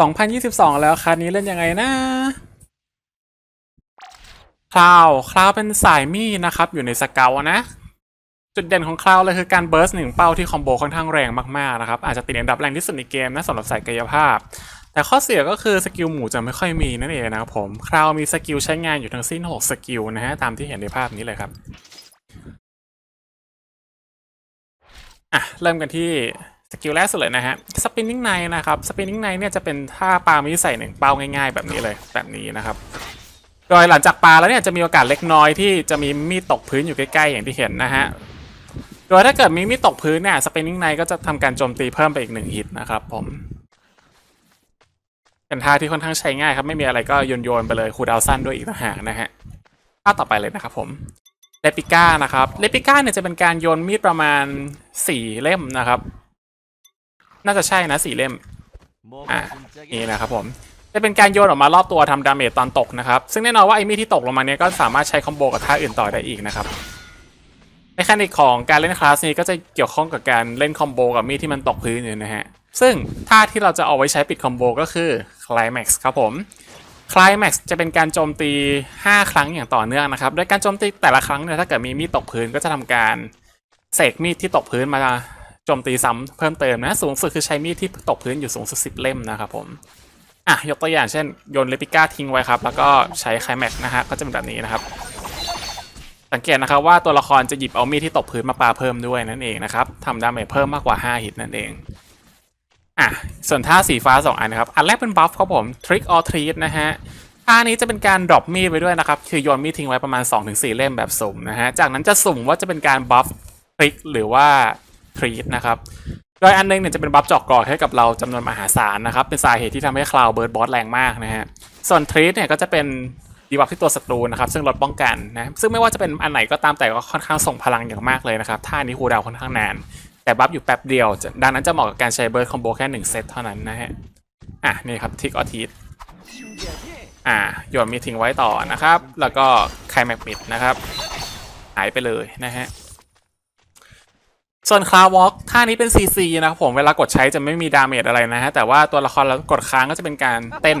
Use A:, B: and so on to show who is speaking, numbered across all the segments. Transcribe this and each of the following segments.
A: 2022 แล้วคันนี้เล่นยังไงนะคลาวคลาวเป็นสายมีดนะครับ อยู่ในสเกลนะ จุดเด่นของคลาวเลยคือการเบิร์สหนึ่งเป้าที่คอมโบค่อนข้างแรงมากๆนะครับ อาจจะติดอันดับแรงที่สุดในเกมนะสำหรับสายกายภาพ แต่ข้อเสียก็คือสกิลหมู่จะไม่ค่อยมีนั่นเองนะครับผมคราวมีสกิลใช้งานอยู่ทั้งสิ้น 6 สกิลนะฮะตามที่เห็นในภาพนี้เลยครับอะเริ่มกันที่ สกิลแรกสุดเลยนะฮะสปินนิ่งไนนะครับสปินนิ่งไนเนี่ยจะเป็นท่าปลามีใส่หนึ่งเป้าง่ายๆ แบบนี้เลยแบบนี้นะครับ โดยหลังจากปลาแล้วเนี่ยจะมีโอกาสเล็กน้อยที่จะมีมีดตกพื้นอยู่ใกล้ๆ อย่างที่เห็นนะฮะโดยถ้าเกิดมีมีดตกพื้นเนี่ยสปินนิ่งไนก็จะทำการโจมตีเพิ่มไปอีกหนึ่งฮิตนะครับผมเป็นท่าที่ค่อนข้างใช้ง่ายครับไม่มีอะไรก็โยนโยนๆไปเลยคูดาวสั้นด้วยอีกต่างหากนะฮะท่าต่อไปเลยนะครับผมเลปิก้านะครับเลปิก้าเนี่ยจะเป็นการโยนมีดประมาณสี่เล่มนะครับ น่าจะใช่นะสี่เล่มอะนี่นะครับผมจะเป็นการโยนออกมารอบตัวทำดาเมจตอนตกนะครับ ซึ่งแน่นอนว่าไอ้มีดที่ตกลงมาเนี้ยก็สามารถใช้คอมโบกับท่าอื่นต่อได้อีกนะครับในคานิกของการเล่นคลาสนี้ก็จะเกี่ยวข้องกับการเล่นคอมโบกับมีดที่มันตกพื้นอยู่นะฮะ ซึ่งท่าที่เราจะเอาไว้ใช้ปิดคอมโบก็คือ Climax ครับผม Climax จะเป็นการโจมตี 5 ครั้งอย่างต่อเนื่องนะครับ โดยการโจมตีแต่ละครั้งเนี่ยถ้าเกิดมีมีดตกพื้นก็จะทำการเสกมีดที่ตกพื้นมาโจมตีซ้ำเพิ่มเติมนะ สูงสุดคือใช้มีดที่ตกพื้นอยู่สูงสุด10เล่มนะครับผมอะยกตัวอย่างเช่นโยนเลปิก้าทิ้งไว้ครับ แล้วก็ใช้ Climax นะฮะก็จะเป็นแบบนี้นะครับ สังเกตนะครับว่าตัวละครจะหยิบเอามีดที่ตกพื้นมาปาเพิ่มด้วยนั่นเองนะครับทำดาเมจเพิ่มมากกว่า 5 ฮิตนั่นเองอะส่วนท่าสีฟ้า 2 อันนะครับ อันแรกเป็นบัฟครับผม Trick or Treat นะฮะท่านี้จะเป็นการดรอปมีดไปด้วยนะครับ คือโยนมีดทิ้งไว้ประมาณ 2-4 เล่มแบบสุ่มนะฮะจากนั้นจะสุ่มว่าจะเป็นการบัฟ Trick หรือว่า Treat นะครับโดยอันหนึงเนี่ยจะเป็นบัฟจอกกรอกให้กับเราจำนวนมหาศาลนะครับ เป็นสาเหตุที่ทำให้คลาวเบิร์ดบอสแรงมากนะฮะส่วน Treat เนี่ยก็จะเป็นดีบัฟที่ตัวศัตรูนะครับ ซึ่งลดป้องกันนะซึ่งไม่ว่าจะเป็นอันไหนก็ตามแต่ก็ค่อนข้างส่งพลังอย่างมากเลยนะครับท่านี้คูดาวค่อนข้างนาน แต่บัฟอยู่แป๊บเดียว ดังนั้นจะเหมาะกับการใช้เบิร์ดคอมโบแค่หนึ่งเซตเท่านั้นนะฮะอะนี่ครับทิกออทีสอ่าโยนมีทิ้งไว้ต่อนะครับ แล้วก็ไคลแม็กมิดนะครับหายไปเลยนะฮะ ส่วนคลาวอล์กท่านี้เป็น CC นะครับผมเวลากดใช้จะไม่มีดาเมจอะไรนะฮะแต่ว่าตัวละครเรากดค้างก็จะเป็นการเต้น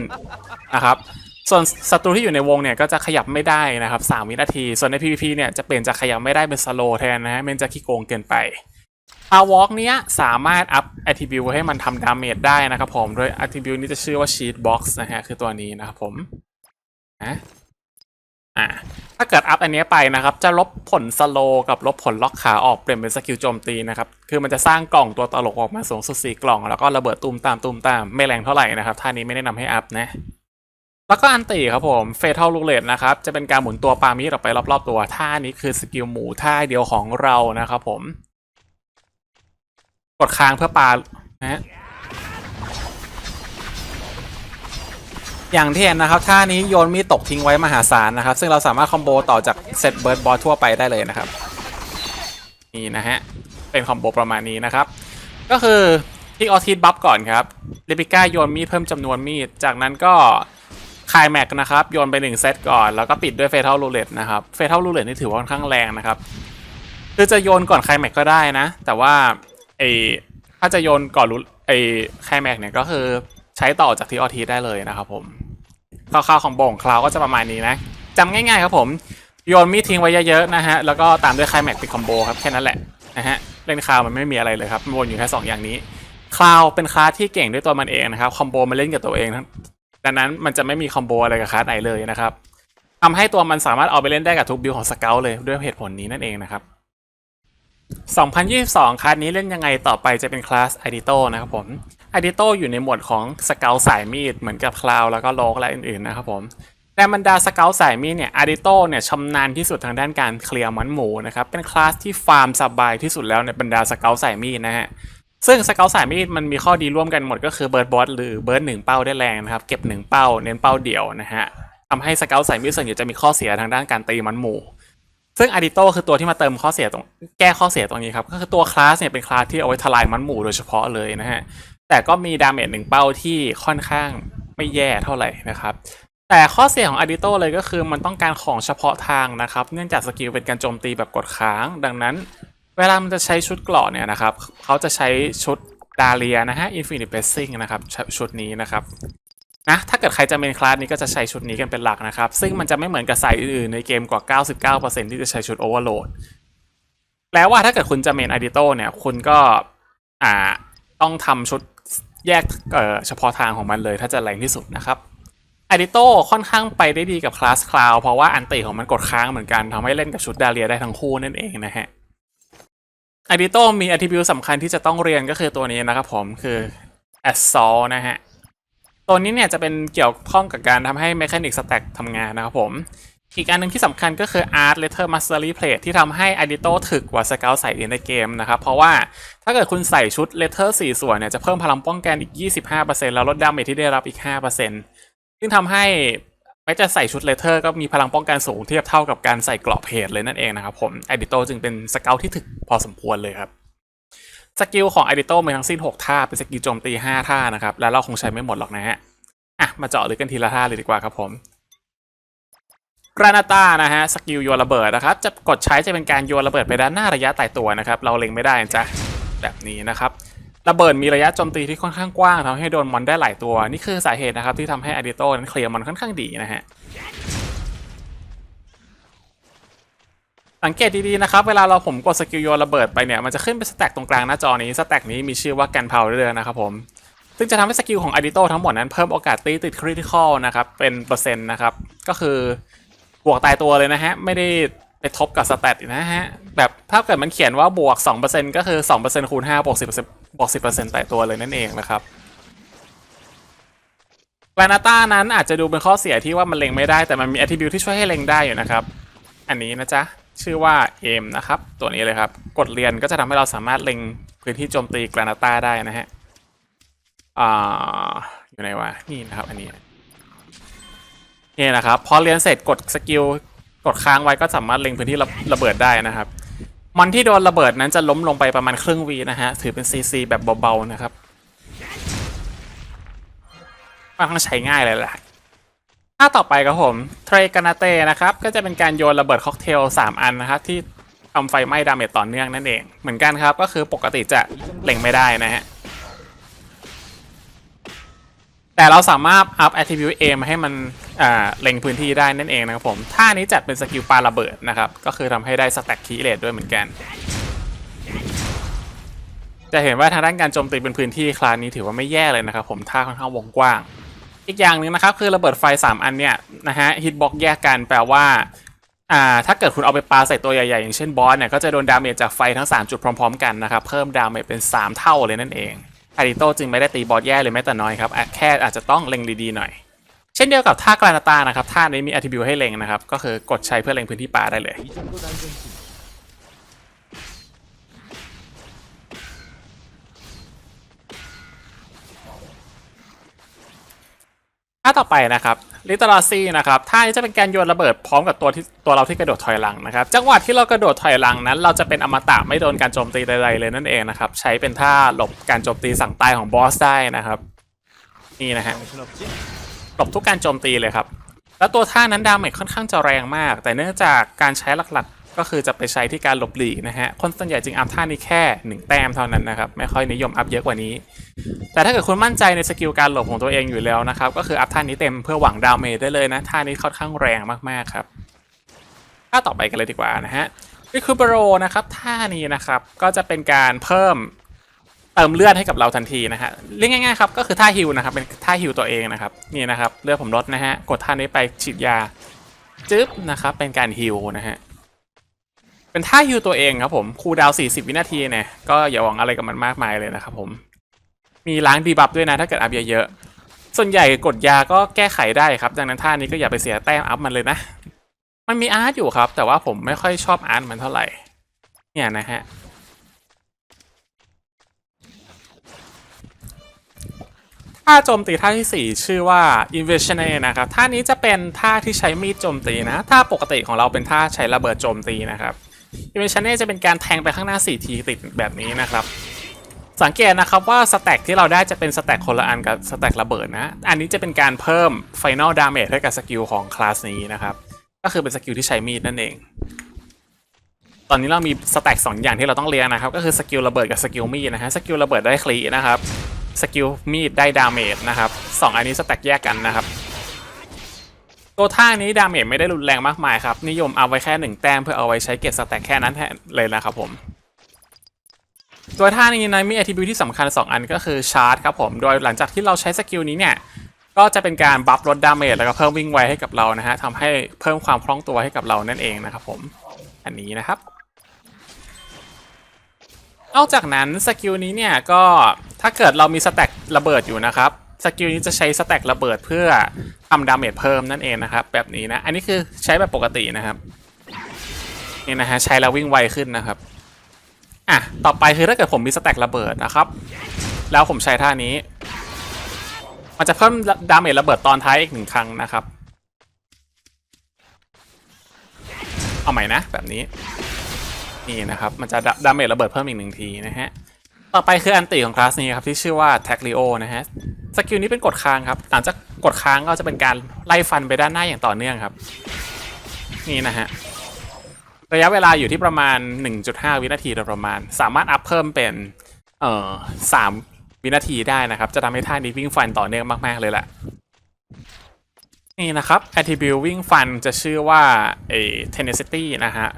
A: นะครับส่วนศัตรูที่อยู่ในวงเนี่ยก็จะขยับไม่ได้นะครับ 3 วินาที ส่วนใน PVP เนี่ยจะเปลี่ยนจากขยับไม่ได้เป็นสโลแทนนะฮะมันจะขี้โกงเกินไปอาวอล์กเนี้ยสามารถอัพ attribute ให้มันทำดาเมจได้นะครับผมโดย attribute นี้จะชื่อว่า sheet box นะฮะคือตัวนี้นะครับผมนะ อ่าถ้าเกิดอัพอันนี้ไปนะครับ จะลบผลสโลกับลบผลล็อกขาออกเปลี่ยนเป็นสกิลโจมตีนะครับ คือมันจะสร้างกล่องตัวตลกออกมาสูงสุดสี่กล่อง แล้วก็ระเบิดตูมตามตูมตามไม่แรงเท่าไหร่นะครับท่านี้ไม่แนะนำให้อัพนะแล้วก็อันตีครับผมเฟทัลลูเลตนะครับ จะเป็นการหมุนตัวปามีดออกไปรอบๆตัวท่านี้คือสกิลหมูท่าเดียวของเรานะครับผม กดค้างเพื่อปานะ อย่างที่เห็นนะครับท่านี้โยนมีดตกทิ้งไว้มหาศาลนะครับ ซึ่งเราสามารถคอมโบต่อจากเซตเบิร์ดบอสทั่วไปได้เลยนะครับ นี่นะฮะ เป็นคอมโบประมาณนี้นะครับ ก็คือทิกออทีสบัฟก่อนครับเลปิก้าโยนมีดเพิ่มจำนวนมีด จากนั้นก็คายแม็กนะครับ โยนไปหนึ่งเซตก่อน แล้วก็ปิดด้วยเฟทัลรูเลตนะครับเฟทัลรูเลตนี่ถือว่าค่อนข้างแรงนะครับ คือจะโยนก่อนไคลแม็กก็ได้นะ แต่ว่าไอถ้าจะโยนก่อนรู้ไอไคลแม็กเนี่ยก็คือ ใช้ต่อจากที่ออทีได้เลยนะครับผมคร่าวๆของโบ่งคลาวก็จะประมาณนี้นะจำง่ายๆครับผมโยนมีดทิ้งไว้เยอะๆนะฮะแล้วก็ตามด้วยไคลแม็กปิดคอมโบครับแค่นั้นแหละนะฮะเล่นคลาวมันไม่มีอะไรเลยครับวนอยู่แค่สองอย่างนี้คลาวเป็นคลาสที่เก่งด้วยตัวมันเองนะครับคอมโบมันเล่นกับตัวเองทั้งดังนั้นมันจะไม่มีคอมโบอะไรกับคลาสไหนเลยนะครับทำให้ตัวมันสามารถเอาไปเล่นได้กับทุกบิลของสเกลเลยด้วยเหตุผลนี้นั่นเองนะครับ 2022 คลาสนี้เล่นยังไงต่อไปจะเป็นคลาส i d i t o นะครับผม i d i t o อยู่ในหมวดของสเกลสายมีดเหมือนกับคลาวแล้วก็โลกและอื่นๆนะครับผมแต่บรรดาสเกลสายมีดเนี่ย i d i t o เนี่ยชำนาญที่สุดทางด้านการเคลียร์มันหมูนะครับเป็นคลาสที่ฟาร์มสบายที่สุดแล้วในบรรดาสเกลสายมีดนะฮะซึ่งสเกลสายมีดมันมีข้อดีร่วมกันหมดก็คือเบิร์ดบอสหรือเบิร์ดหนึ่งเป้าได้แรงนะครับเก็บหนึ่งเป้าเน้นเป้าเดียวนะฮะทำให้สเกลสายมีดส่วนใหญ่จะมีข้อเสียทางด้านการตีมันหมู่ ซึ่งอาริโตคือตัวที่มาเติมข้อเสียตรงแก้ข้อเสียตรงนี้ครับ ก็คือตัวคลาสเนี่ยเป็นคลาสที่เอาไว้ทลายมันหมู่โดยเฉพาะเลยนะฮะ แต่ก็มีดาเมจหนึ่งเป้าที่ค่อนข้างไม่แย่เท่าไหร่นะครับ แต่ข้อเสียของอาริโตเลยก็คือมันต้องการของเฉพาะทางนะครับ เนื่องจากสกิลเป็นการโจมตีแบบกดค้าง ดังนั้น เวลามันจะใช้ชุดเกราะเนี่ยนะครับ เขาจะใช้ชุดดาเลียนะฮะ Infinite Blessing นะครับชุดนี้นะครับ นะถ้าเกิดใครจะเมนคลาสนี้ก็จะใช้ชุดนี้กันเป็นหลักนะครับ ซึ่งมันจะไม่เหมือนกับสายอื่นๆ ในเกมกว่า 99%ที่จะใช้ชุด Overload แปลว่าถ้าเกิดคุณจะเมนอดิโตเนี่ย คุณก็อ่าต้องทำชุดแยกเเฉพาะทางของมันเลยถ้าจะแรงที่สุดนะครับอดิโตค่อนข้างไปได้ดีกับคลาสคลาวเพราะว่าอันติของมันกดค้างเหมือนกันทำให้เล่นกับชุดดาเลียได้ทั้งคู่นั่นเองนะฮะอดิโตมี attribute สำคัญที่จะต้องเรียนก็คือตัวนี้นะครับผมคือ a s s a u l นะฮะ ตัวนี้เนี่ยจะเป็นเกี่ยวข้องกับการทำให้ mechanic stack ทำงานนะครับผม อีกอันหนึ่งที่สำคัญก็คือ art letter mastery plate ที่ทำให้ a d i t o ถึกกว่า scout ใส่ในเกมนะครับ เพราะว่าถ้าเกิดคุณใส่ชุด letter 4 ส่วนเนี่ยจะเพิ่มพลังป้องกันอีก 25%แล้วลดดาเมจที่ได้รับอีก 5%ซึ่งทำให้แม้จะใส่ชุด letter ก็มีพลังป้องกันสูงเทียบเท่ากับการใส่เกราะเพจเลยนั่นเองนะครับผม a d i t o จึงเป็น scout ที่ถึกพอสมควรเลยครับ สกิลของ a d i t o มีทั้งสิ้น 6 ท่า เป็นสกิลโจมตี 5 ท่านะครับ แล้วเราคงใช้ไม่หมดหรอกนะฮะ อะ มาเจาะลึกกันทีละท่าเลยดีกว่าครับผมกรานาตานะฮะ สกิลโยนระเบิดนะครับ จะกดใช้จะเป็นการโยนระเบิดไปด้านหน้าระยะไต่ตัวนะครับ เราเล็งไม่ได้นะจ้ะแบบนี้นะครับ ระเบิดมีระยะโจมตีที่ค่อนข้างกว้างทำให้โดนมอนได้หลายตัว นี่คือสาเหตุนะครับที่ทำให้อ d ดิโตนั้นเคลียร์มันค่อนข้างดีนะฮะ สังเกตดีๆนะครับ เวลาเราผมกดสกิลโยนระเบิดไปเนี่ย มันจะขึ้นเป็นสแต็กตรงกลางหน้าจอนี้ สแต็กนี้มีชื่อว่าแกันพาวเดอร์นะครับผม ซึ่งจะทำให้สกิลของ a d i t o ทั้งหมดนั้นเพิ่มโอกาสตีติดคริติคอลนะครับ เป็นเปอร์เซ็นต์นะครับ ก็คือบวกตายตัวเลยนะฮะ ไม่ได้ไปทบกับสแตทนะฮะ แบบถ้าเกิดมันเขียนว่าบวก 2%ก็คือ 2%คูณ5บวก10%บวก 10%ตายตัวเลยนั่นเองนะครับแวนาต้านั้นอาจจะดูเป็นข้อเสียที่ว่ามันเล็งไม่ได้แต่มันมี attribute ที่ช่วยให้เล็งได้อยู่นะครับ อันนี้นะจ๊ะ ชื่อว่า aim นะครับ ตัวนี้เลยครับ กดเรียนก็จะทำให้เราสามารถเล็งพื้นที่โจมตีกรานาต้าได้นะฮะอ่าอยู่ไหนวะนี่นะครับอันนี้นี่นะครับพอเรียนเสร็จกดสกิลกดค้างไว้ก็สามารถเล็งพื้นที่ระระเบิดได้นะครับมันที่โดนระเบิดนั้นจะล้มลงไปประมาณครึ่งวีนะฮะถือเป็นซีซีแบบเบาๆนะครับค่อนข้างใช้ง่ายเลยแหละ ถ้าต่อไปครับผมเทรกานาเต้นะครับ ก็จะเป็นการโยนระเบิดค็อกเทล 3 อันนะครับ ที่ทำไฟไหม้ดาเมจต่อเนื่องนั่นเอง เหมือนกันครับ ก็คือปกติจะเล็งไม่ได้นะฮะ แต่เราสามารถอัพ attribute aim ให้มันอ่าเล็งพื้นที่ได้นั่นเองนะครับผม ท่านี้จัดเป็นสกิลปาระเบิดนะครับ ก็คือทำให้ได้สแต็กคีเลตด้วยเหมือนกัน จะเห็นว่าทางด้านการโจมตีเป็นพื้นที่คลาสนี้ถือว่าไม่แย่เลยนะครับผมท่าค่อนข้างวงกว้าง อีกอย่างหนึ่งนะครับคือระเบิดไฟ 3 อันเนี่ยนะฮะฮิตบ็อกแยกกันแปลว่าอ่าถ้าเกิดคุณเอาไปปาใส่ตัวใหญ่ๆ อย่างเช่นบอสเนี่ยก็จะโดนดาเมจจากไฟทั้ง 3 จุดพร้อมๆกันนะครับ เพิ่มดาเมจเป็น 3 เท่าเลยนั่นเองอาริโตจึงไม่ได้ตีบอสแย่เลยแม้แต่น้อยครับอะแค่อาจจะต้องเล็งดีๆหน่อย เช่นเดียวกับท่ากรานาตานะครับท่านี้มี attribute ให้เล็งนะครับก็คือกดใช้เพื่อเล็งพื้นที่ปาได้เลย ถ้าต่อไปนะครับลิตราซีนะครับท่านี้จะเป็นการโยนระเบิดพร้อมกับตัวที่ตัวเราที่กระโดดถอยหลังนะครับ จังหวะที่เรากระโดดถอยหลังนั้น เราจะเป็นอมตะไม่โดนการโจมตีใดๆเลยนั่นเองนะครับ ใช้เป็นท่าหลบการโจมตีสั่งตายของบอสได้นะครับนี่นะฮะหลบทุกการโจมตีเลยครับ แล้วตัวท่านั้นดาเมจค่อนข้างจะแรงมาก แต่เนื่องจากการใช้หลัก ก็คือจะไปใช้ที่การหลบหลีกนะฮะ คนส่วนใหญ่จึงอัพท่านี้แค่ 1 แต้มเท่านั้นนะครับ ไม่ค่อยนิยมอัพเยอะกว่านี้ แต่ถ้าเกิดคุณมั่นใจในสกิลการหลบของตัวเองอยู่แล้วนะครับ ก็คืออัพท่านี้เต็มเพื่อหวังดาเมจได้เลยนะ ท่านี้ค่อนข้างแรงมากๆครับท่าต่อไปกันเลยดีกว่านะฮะรีคูเปโรนะครับ ท่านี้นะครับ ก็จะเป็นการเพิ่มเติมเลือดให้กับเราทันทีนะฮะเรียกง่ายๆครับก็คือท่าฮิวนะครับ เป็นท่าฮิวตัวเองนะครับ นี่นะครับ เลือดผมลดนะฮะ กดท่านี้ไปฉีดยาจึ๊บนะครับ เป็นการฮิวนะฮะ เป็นท่าฮิวตัวเองครับผมคูดาว 40 วินาทีเนี่ยก็อย่าหวังอะไรกับมันมากมายเลยนะครับผมมีล้างดีบัฟด้วยนะถ้าเกิดอัพเยอะๆส่วนใหญ่กดยาก็แก้ไขได้ครับ ดังนั้นท่านี้ก็อย่าไปเสียแต้มอัพมันเลยนะ มันมีอาร์ตอยู่ครับ แต่ว่าผมไม่ค่อยชอบอาร์ตมันเท่าไหร่ เนี่ยนะฮะท่าโจมตีท่าที่ 4 ชื่อว่า Invasion นะครับท่านี้จะเป็นท่าที่ใช้มีดโจมตีนะท่าปกติของเราเป็นท่าใช้ระเบิดโจมตีนะครับ Invasion จะเป็นการแทงไปข้างหน้า 4 ทีติดแบบนี้นะครับ สังเกตนะครับว่าสแต็กที่เราได้จะเป็นสแต็กคนละอันกับสแต็กระเบิดนะ อันนี้จะเป็นการเพิ่ม Final Damage ให้กับสกิลของคลาสนี้นะครับ ก็คือเป็นสกิลที่ใช้มีดนั่นเอง ตอนนี้เรามีสแต็กสองอย่างที่เราต้องเรียนนะครับ ก็คือสกิลระเบิดกับสกิลมีดนะฮะ สกิลระเบิดได้คลีนะครับ สกิลมีดได้ดาเมจนะครับสองอันนี้สแต็กแยกกันนะครับ ตัวท่านี้ดาเมจไม่ได้รุนแรงมากมายครับ นิยมเอาไว้แค่หนึ่งแต้มเพื่อเอาไว้ใช้เก็บสแต็กแค่นั้นแทนเลยนะครับผม ตัวท่านี้นะมี attribute ที่สำคัญ 2 อันก็คือชาร์จครับผม โดยหลังจากที่เราใช้สกิลนี้เนี่ยก็จะเป็นการบัฟลดดาเมจแล้วก็เพิ่มวิ่งไวให้กับเรานะฮะทำให้เพิ่มความคล่องตัวให้กับเรานั่นเองนะครับผม อันนี้นะครับนอกจากนั้นสกิลนี้เนี่ยก็ถ้าเกิดเรามีสแต็กระเบิดอยู่นะครับ สกิลนี้จะใช้สแต็กระเบิดเพื่อทำดาเมจเพิ่มนั่นเองนะครับ แบบนี้นะ อันนี้คือใช้แบบปกตินะครับนี่นะฮะใช้แล้ววิ่งไวขึ้นนะครับอะต่อไปคือถ้าเกิดผมมีสแต็กระเบิดนะครับ แล้วผมใช้ท่านี้ มันจะเพิ่มดาเมจระเบิดตอนท้ายอีกหนึ่งครั้งนะครับ เอาใหม่นะแบบนี้นี่นะครับ มันจะดาเมจระเบิดเพิ่มอีกหนึ่งทีนะฮะ ต่อไปคืออันติของคลาสนี้ครับที่ชื่อว่า t a g l i o นะฮะสกิลนี้เป็นกดค้างครับหลังจากกดค้างก็จะเป็นการไล่ฟันไปด้านหน้าอย่างต่อเนื่องครับ นี่นะฮะระยะเวลาอยู่ที่ประมาณ 1.5 วินาทีโดยประมาณ สามารถอัพเพิ่มเป็นเอ่อ3วินาทีได้นะครับ จะทำให้ท่านี้วิ่งฟันต่อเนื่องมากๆเลยแหละนี่นะครับ attribute วิ่งฟันจะชื่อว่าเอ tenacity นะฮะ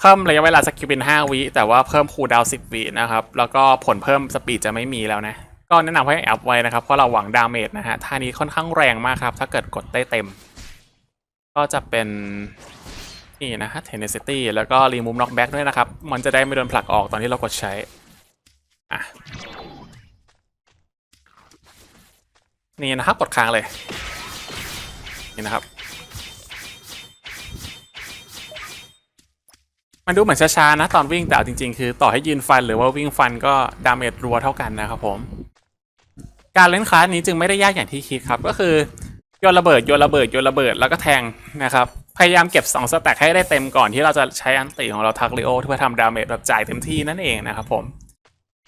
A: เพิ่มระยะเวลาสกิลเป็น 5 วิ แต่ว่าเพิ่มคูลดาวน์10 วินะครับ แล้วก็ผลเพิ่มสปีดจะไม่มีแล้วนะ ก็แนะนำให้อัพไว้นะครับ เพราะเราหวังดาเมจนะฮะท่านี้ค่อนข้างแรงมากครับ ถ้าเกิดกดได้เต็ม ก็จะเป็นนี่นะฮะ tenacity แล้วก็ remove knockback ด้วยนะครับ มันจะได้ไม่โดนผลักออกตอนที่เรากดใช้อะนี่นะครับกดค้างเลย นี่นะครับ มันดูเหมือนช้าๆนะตอนวิ่งแต่เอาจริงๆ คือต่อให้ยืนฟันหรือว่าวิ่งฟันก็ดาเมจรัวเท่ากันนะครับผม การเล่นคลาสนี้จึงไม่ได้ยากอย่างที่คิดครับ ก็คือโยนระเบิดโยนระเบิดโยนระเบิดแล้วก็แทงนะครับ พยายามเก็บ2สแต็กให้ได้เต็มก่อนที่เราจะใช้อันติของเราทักลิโอเพื่อทำดาเมจแบบจ่ายเต็มที่นั่นเองนะครับผม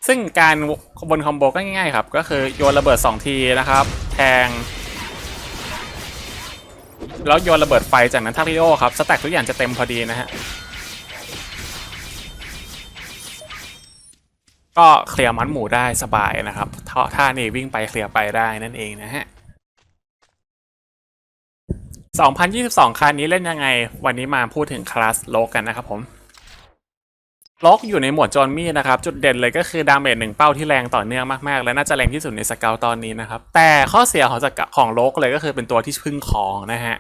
A: ซึ่งการบนคอมโบก็ง่ายๆครับ ก็คือโยนระเบิด 2 ทีนะครับ แทงแล้วโยนระเบิดไฟจากนั้นทักลิโอครับสแต็กทุกอย่างจะเต็มพอดีนะฮะ ก็เคลียร์มันหมูได้สบายนะครับท่าท่านี้วิ่งไปเคลียร์ไปได้นั่นเองนะฮะ2022คันนี้เล่นยังไง วันนี้มาพูดถึงคลาสโลกกันนะครับผมโลกอยู่ในหมวดจอนมี่นะครับ จุดเด่นเลยก็คือดาเมจหนึ่งเป้าที่แรงต่อเนื่องมากๆ และน่าจะแรงที่สุดในสเกลตอนนี้นะครับ แต่ข้อเสียของสกของโลกเลยก็คือเป็นตัวที่พึ่งของนะฮะ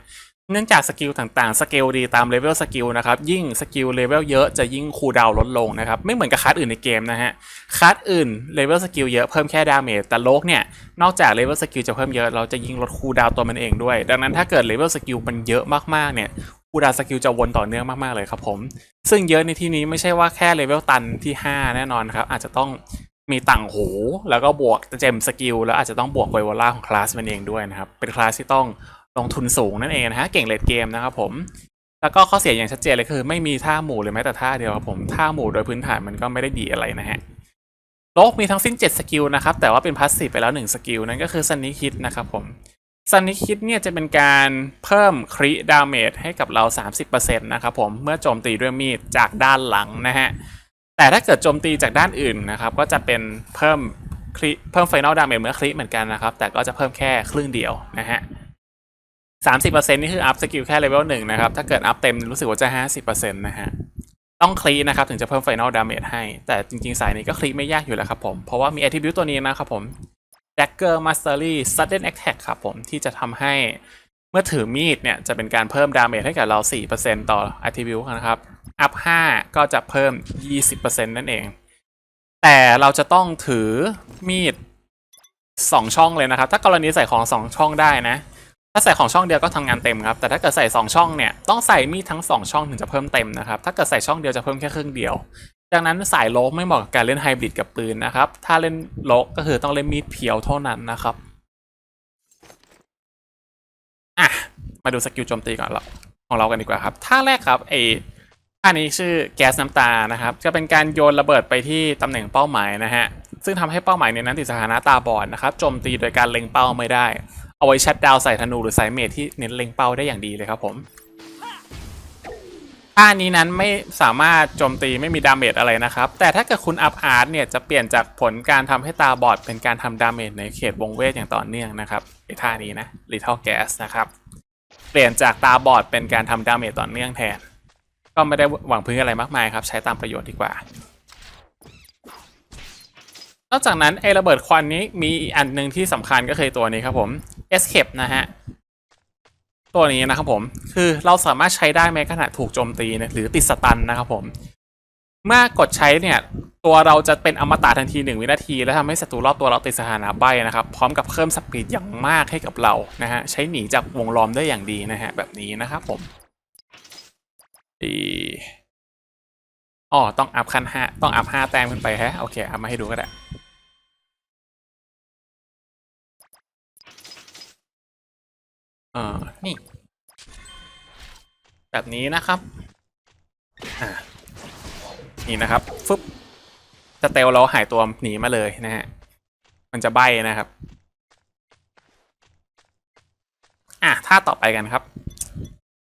A: เนื่องจากสกิลต่างๆ สเกลดีตามเลเวลสกิลนะครับ ยิ่งสกิลเลเวลเยอะจะยิ่งคูดาวลดลงนะครับ ไม่เหมือนกับคัสอื่นในเกมนะฮะ คัสอื่นเลเวลสกิลเยอะเพิ่มแค่ดาเมจ แต่โลกเนี่ย นอกจากเลเวลสกิลจะเพิ่มเยอะ เราจะยิ่งลดคูดาวตัวมันเองด้วย ดังนั้นถ้าเกิดเลเวลสกิลมันเยอะมากๆ เนี่ย คูดาวสกิลจะวนต่อเนื่องมากๆ เลยครับผม ซึ่งเยอะในที่นี้ไม่ใช่ว่าแค่เลเวลตันที่ 5 แน่นอนครับ อาจจะต้องมีต่างหู แล้วก็บวกเจมสกิล แล้วอาจจะต้องบวกไวโอล่าของคลาสมันเองด้วยนะครับ เป็นคลาสที่ต้อง ลงทุนสูงนั่นเองนะฮะเก่งเลดเกมนะครับผมแล้วก็ข้อเสียอย่างชัดเจนเลยคือ ไม่มีท่าหมู่เลยแม้แต่ท่าเดียวครับผมท่าหมู่โดยพื้นฐานมันก็ไม่ได้ดีอะไรนะฮะโลกมีทั้งสิ้น 7 สกิลนะครับ แต่ว่าเป็นพาสซีฟไปแล้ว 1 สกิล นั่นก็คือซันนิคิดนะครับผมซันนิคิดเนี่ยจะเป็นการเพิ่มคริดาเมจให้กับเรา 30%นะครับผมเมื่อโจมตีด้วยมีดจากด้านหลังนะฮะแต่ถ้าเกิดโจมตีจากด้านอื่นนะครับก็จะเป็นเพิ่มคริเพิ่มไฟนอลดาเมจเมื่อคริเหมือนกันนะครับแต่ก็จะเพิ่มแค่ครึ่งเดียวนะฮะ 30%นี่คืออัพสกิลแค่เลเวลหนึ่งนะครับ ถ้าเกิดอัพเต็มรู้สึกว่าจะ 50%นะฮะ ต้องคลีนะครับ ถึงจะเพิ่มไฟนอลดาเมจให้ แต่จริงๆ สายนี้ก็คลีไม่ยากอยู่แล้วครับผม เพราะว่ามี attribute ตัวนี้นะครับผม Dagger Mastery Sudden Attack ครับผม ที่จะทำให้เมื่อถือมีดเนี่ย จะเป็นการเพิ่มดาเมจให้กับเรา 4%ต่อ attribute นะครับ อัพ 5 ก็จะเพิ่ม 20%นั่นเอง แต่เราจะต้องถือมีด 2 ช่องเลยนะครับ ถ้ากรณีใส่ของ 2 ช่องได้นะ ถ้าใส่ของช่องเดียวก็ทำงานเต็มครับ แต่ถ้าเกิดใส่2ช่องเนี่ย ต้องใส่มีดทั้ง 2 ช่องถึงจะเพิ่มเต็มนะครับ ถ้าเกิดใส่ช่องเดียวจะเพิ่มแค่ครึ่งเดียว ดังนั้นสายโลกไม่เหมาะกับการเล่นไฮบริดกับปืนนะครับ ถ้าเล่นโลกก็คือต้องเล่นมีดเพียวเท่านั้นนะครับ อะ มาดูสกิลโจมตีก่อนเราของเรากันดีกว่าครับ ท่าแรกครับไออันนี้ชื่อแก๊สน้ำตานะครับ จะเป็นการโยนระเบิดไปที่ตำแหน่งเป้าหมายนะฮะ ซึ่งทำให้เป้าหมายในนั้นติดสถานะตาบอดนะครับ โจมตีโดยการเล็งเป้าไม่ได้ เอาไว้ชัดดาวใส่ธนูหรือสายเมทที่เน้นเล็งเป้าได้อย่างดีเลยครับผมท่านี้นั้นไม่สามารถโจมตีไม่มีดาเมจอะไรนะครับ แต่ถ้าเกิดคุณอัพอาร์ตเนี่ยจะเปลี่ยนจากผลการทำให้ตาบอด เป็นการทำดาเมจในเขตวงเวทอย่างต่อเนื่องนะครับไอ้ท่านี้นะ Little Gas นะครับ เปลี่ยนจากตาบอดเป็นการทำดาเมจต่อเนื่องแทน ก็ไม่ได้หวังพึ่งอะไรมากมายครับ ใช้ตามประโยชน์ดีกว่า นอกจากนั้นไอระเบิดควันนี้มีอีกอันหนึ่งที่สำคัญก็คือตัวนี้ครับผม Escape นะฮะ ตัวนี้นะครับผม คือเราสามารถใช้ได้แม้ขณะถูกโจมตีนะหรือติดสตันนะครับผม เมื่อกดใช้เนี่ย ตัวเราจะเป็นอมตะทันทีหนึ่งวินาที และทำให้ศัตรูรอบตัวเราติดสถานะใบนะครับ พร้อมกับเพิ่มสปีดอย่างมากให้กับเรานะฮะ ใช้หนีจากวงล้อมได้อย่างดีนะฮะ แบบนี้นะครับผมอีอ๋อ ต้องอัพขั้นห้าต้องอัพห้าแต้มขึ้นไปฮะ โอเคอัพมาให้ดูก็ได้ เออนี่ แบบนี้นะครับ อ่า นี่นะครับฟึบสเตลเราหายตัวหนีมาเลยนะฮะ มันจะใบนะครับ อะท่าต่อไปกันครับ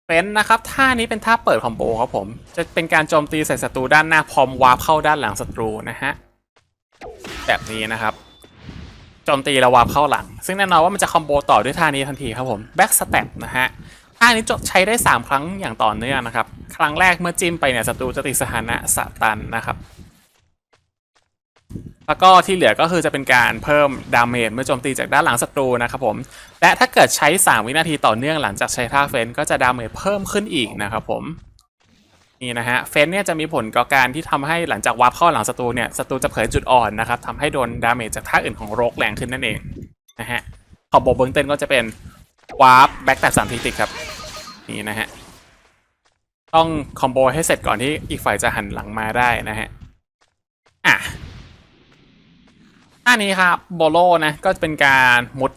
A: เป็นนะครับ ท่านี้เป็นท่าเปิดคอมโบครับผม จะเป็นการโจมตีใส่ศัตรูด้านหน้าพร้อมวาร์ปเข้าด้านหลังศัตรูนะฮะ แบบนี้นะครับโจมตีแล้ววาร์ปเข้าหลัง ซึ่งแน่นอนว่ามันจะคอมโบต่อด้วยท่านี้ทันทีครับผมแบ็กสเต็ปนะฮะท่านี้จดใช้ได้ 3 ครั้งอย่างต่อเนื่องนะครับ ครั้งแรกเมื่อจิ้มไปเนี่ยศัตรูจะติดสถานะสตันนะครับ แล้วก็ที่เหลือก็คือจะเป็นการเพิ่มดาเมจเมื่อโจมตีจากด้านหลังศัตรูนะครับผมและถ้าเกิดใช้ 3 วินาทีต่อเนื่องหลังจากใช้ท่าเฟนก็จะดาเมจเพิ่มขึ้นอีกนะครับผม นี่นะฮะเฟนเนี่ยจะมีผลกับการที่ทำให้หลังจากวาร์ปเข้าหลังศัตรูเนี่ยศัตรูจะเผยจุดอ่อนนะครับทำให้โดนดาเมจจากท่าอื่นของโรกแรงขึ้นนั่นเองนะฮะขอบโบเบื้องต้นก็จะเป็นวาร์ปแบ็กแตกสามทีติดครับนี่นะฮะต้องคอมโบให้เสร็จก่อนที่อีกฝ่ายจะหันหลังมาได้นะฮะอะอันนี้ครับโบโลนะก็จะเป็นการมุด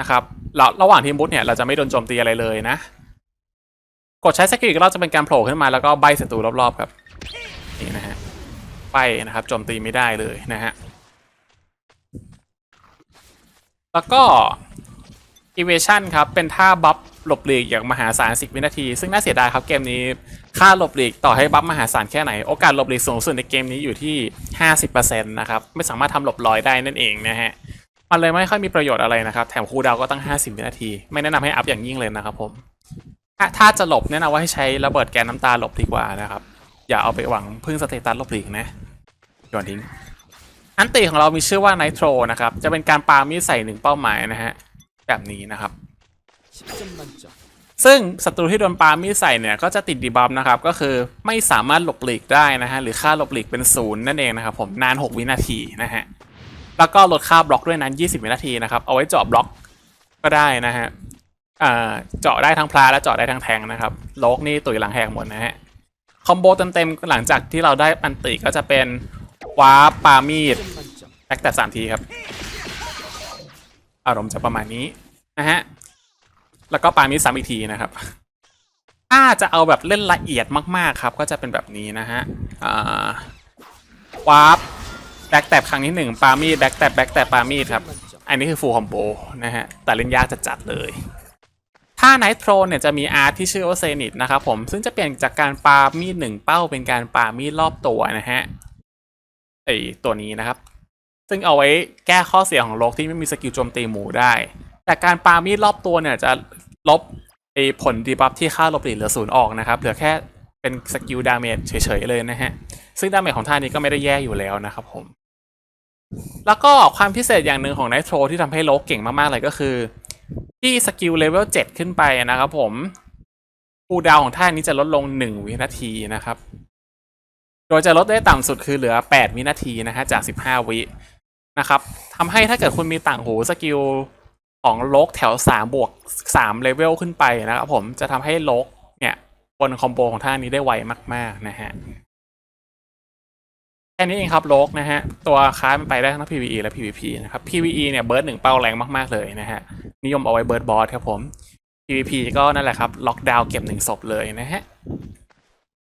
A: นะครับแล้วระหว่างที่มุดเนี่ยเราจะไม่โดนโจมตีอะไรเลยนะ กดใช้สกิลอีกรอบจะเป็นการโผล่ขึ้นมาแล้วก็ใบศัตรูรอบๆครับนี่นะฮะใบนะครับโจมตีไม่ได้เลยนะฮะแล้วก็ Evasion ครับเป็นท่าบัฟหลบหลีกอย่างมหาศาล10 วินาที ซึ่งน่าเสียดายครับเกมนี้ค่าหลบหลีกต่อให้บัฟมหาศาลแค่ไหน โอกาสหลบหลีกสูงสุดในเกมนี้อยู่ที่ 50%นะครับ ไม่สามารถทำหลบลอยได้นั่นเองนะฮะ มันเลยไม่ค่อยมีประโยชน์อะไรนะครับ แถมคูดาวก็ตั้ง 50 วินาที ไม่แนะนำให้อัพอย่างยิ่งเลยนะครับผม ถ้าถ้าจะหลบเนี่ยนะว่าให้ใช้ระเบิดแกนน้ำตาหลบดีกว่านะครับ อย่าเอาไปหวังพึ่งสเตตัสลบหลีกนะก่อนทิ้งอันตีของเรามีชื่อว่าไนโตรนะครับ จะเป็นการปามีใส่หนึ่งเป้าหมายนะฮะ แบบนี้นะครับ ซึ่งศัตรูที่โดนปามีใส่เนี่ยก็จะติดดีบัมนะครับ ก็คือไม่สามารถหลบหลีกได้นะฮะ หรือค่าหลบหลีกเป็นศูนย์นั่นเองนะครับผมนาน 6 วินาทีนะฮะ แล้วก็ลดค่าบล็อกด้วยนั้น 20 วินาทีนะครับ เอาไว้จอบบล็อกก็ได้นะฮะ เจาะได้ทั้งพลาและเจาะได้ทั้งแทงนะครับโลกนี่ตุยหลังแหกหมดนะฮะคอมโบเต็มๆหลังจากที่เราได้ปันติก็จะเป็นวาร์ปปามีดแพ็คแต่สามทีครับ อารมณ์จะประมาณนี้นะฮะแล้วก็ปามีดซ้ำอีกทีนะครับ ถ้าจะเอาแบบเล่นละเอียดมากๆครับ ก็จะเป็นแบบนี้นะฮะวาร์ปแบ็คแตบครั้งที่หนึ่งปามีดแบ็คแตบแบ็คแตบปามีดครับ อันนี้คือฟูลคอมโบนะฮะแต่เล่นยากจัดๆเลย ถ้าไนท์โทรเนี่ยจะมีอาร์ตที่ชื่อว่าเซนิตนะครับผม ซึ่งจะเปลี่ยนจากการปามีดหนึ่งเป้าเป็นการปามีดรอบตัวนะฮะไอตัวนี้นะครับ ซึ่งเอาไว้แก้ข้อเสียของโลกที่ไม่มีสกิลโจมตีหมู่ได้ แต่การปามีดรอบตัวเนี่ยจะลบไอผลดีบัฟที่ค่าลบหลีเหลือศูนย์ออกนะครับ เหลือแค่เป็นสกิลดาเมจเฉยๆเลยนะฮะ ซึ่งดาเมจของท่านี้ก็ไม่ได้แย่อยู่แล้วนะครับผม แล้วก็ความพิเศษอย่างหนึ่งของไนโตรที่ทำให้โลกเก่งมากๆเลยก็คือ ที่สกิลเลเวล7ขึ้นไปนะครับผมคูดาวของท่านี้จะลดลง 1 วินาทีนะครับ โดยจะลดได้ต่ำสุดคือเหลือ 8 วินาทีนะฮะจาก 15 วินะครับทำให้ถ้าเกิดคุณมีต่างหูสกิลของโลกแถว 3 บวก 3 เลเวลขึ้นไปนะครับผมจะทำให้โลกเนี่ยบนคอมโบของท่านี้ได้ไวมาก ๆ นะฮะ แค่นี้เองครับโลกนะฮะ ตัวค้ามันไปได้ทั้ง PVE และ PVP นะครับ PVE เนี่ยเบิร์ดหนึ่งเป้าแรงมาก ๆ เลยนะฮะ นิยมเอาไว้เบิร์ดบอสครับผม PVP ก็นั่นแหละครับ ล็อกดาวน์เก็บหนึ่งศพเลยนะฮะ